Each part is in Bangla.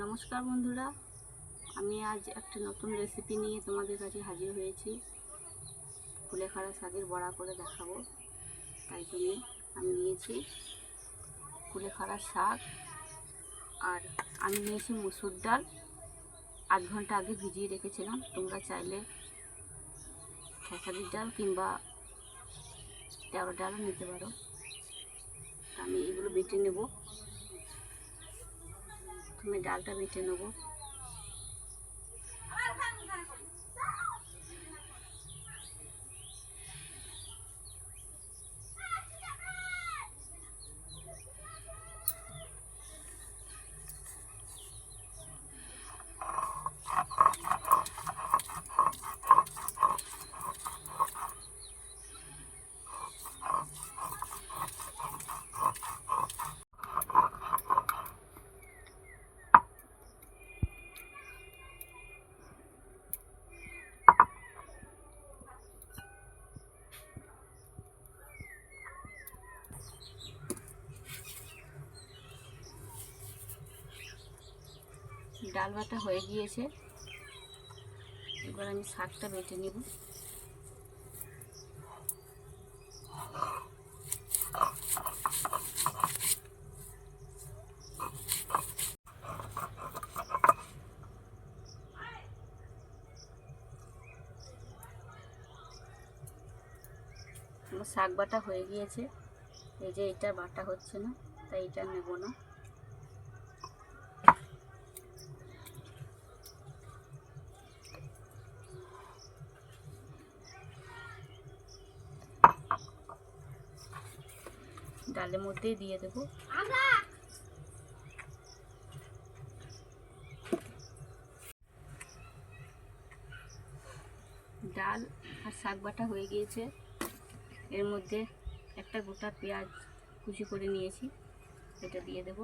নমস্কার বন্ধুরা, আমি আজ একটা নতুন রেসিপি নিয়ে তোমাদের কাছে হাজির হয়েছি। কুলেখাড়া শাকের বড়া করে দেখাবো। তাই জন্য আমি নিয়েছি কুলেখাড়া শাক আর আমি নিয়েছি মুসুর ডাল। আধ ঘণ্টা আগে ভিজিয়ে রেখেছিলাম। তোমরা চাইলে খেসারির ডাল কিংবা তেওড়া ডালও নিতে পারো। আমি এগুলো বেটে নেব। প্রথমে ডালটা বেটে নেব ডাল বাটা হয়ে গিয়েছে। এবার আমি শাকটা বেটে নেব। শাক বাটা হয়ে গিয়েছে। এই যে এটা বাটা হচ্ছে না, তাই এটা নেব না। ডালের মধ্যেই দিয়ে দেবো। ডাল আর শাক বাটা হয়ে গিয়েছে। এর মধ্যে একটা গোটা পেঁয়াজ কুচি করে নিয়েছি এটা দিয়ে দেব।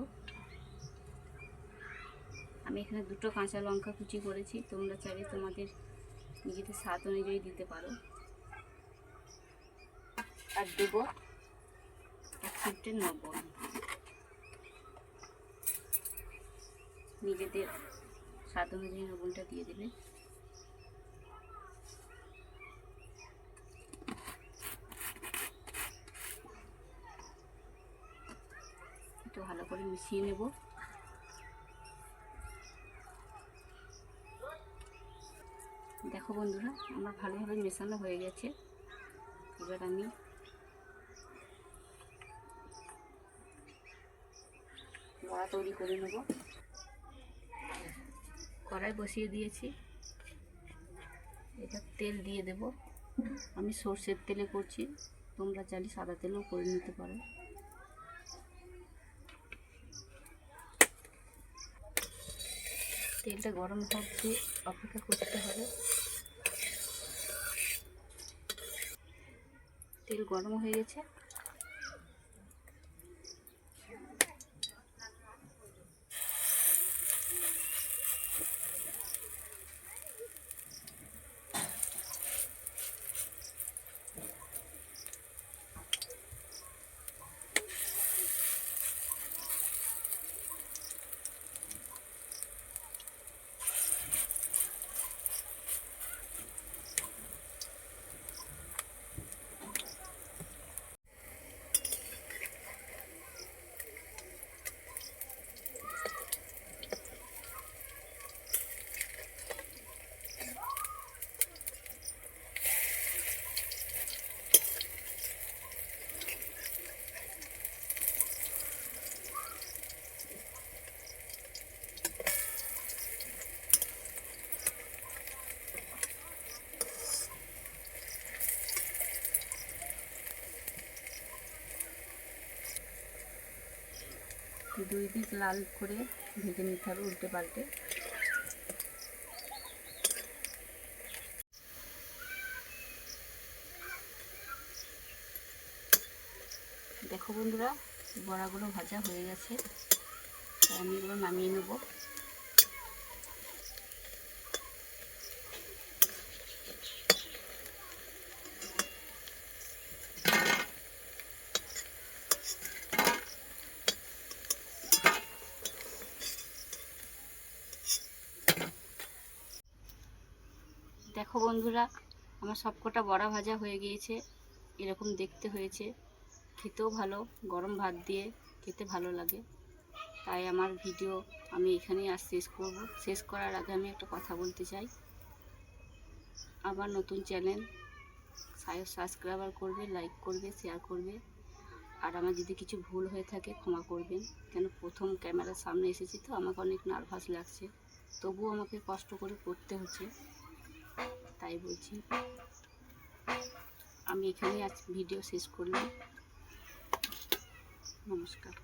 আমি এখানে দুটো কাঁচা লঙ্কা কুচি করেছি তোমরা চাইলে তোমাদের নিজেদের স্বাদ অনুযায়ী দিতে পারো। আর দেবো ফিফটি লবণ নিজেদের স্বাদ অনুযায়ী লবণটা দিয়ে দেবে একটু ভালো করে মিশিয়ে নেব। দেখো বন্ধুরা, আমার ভালোভাবে মেশানো হয়ে গেছে। এবার আমি বড়া তৈরি করে নেব। কড়াই বসিয়ে দিয়েছি। এটা তেল দিয়ে দেব। আমি সর্ষের তেলে করছি। তোমরা চাইলে সাদা তেলেও করে নিতে পারো। তেলটা গরম অবধি অপেক্ষা করতে হবে। তেল গরম হয়ে গেছে। দুই দিক লাল করে ভেজে নিতে হবে উল্টে পাল্টে। দেখো বন্ধুরা, বড়াগুলো ভাজা হয়ে গেছে। আমি এগুলো নামিয়ে নেব। দেখো বন্ধুরা, আমার সবকটা বড়া ভাজা হয়ে গিয়েছে, এরকম দেখতে হয়েছে। খেতেও ভালো, গরম ভাত দিয়ে খেতে ভালো লাগে। তাই আমার ভিডিও আমি এখানেই আজ শেষ করব। শেষ করার আগে আমি একটা কথা বলতে চাই। আমার নতুন চ্যানেল সাবস্ক্রাইবার করবে লাইক করবে শেয়ার করবে। আর আমার যদি কিছু ভুল হয়ে থাকে, ক্ষমা করবেন। কেন প্রথম ক্যামেরার সামনে এসেছি তো, আমাকে অনেক নার্ভাস লাগছে। তবুও আমাকে কষ্ট করে করতে হচ্ছে। তাই বলছি। আমি এখানেই আজ ভিডিও শেষ করলাম। নমস্কার।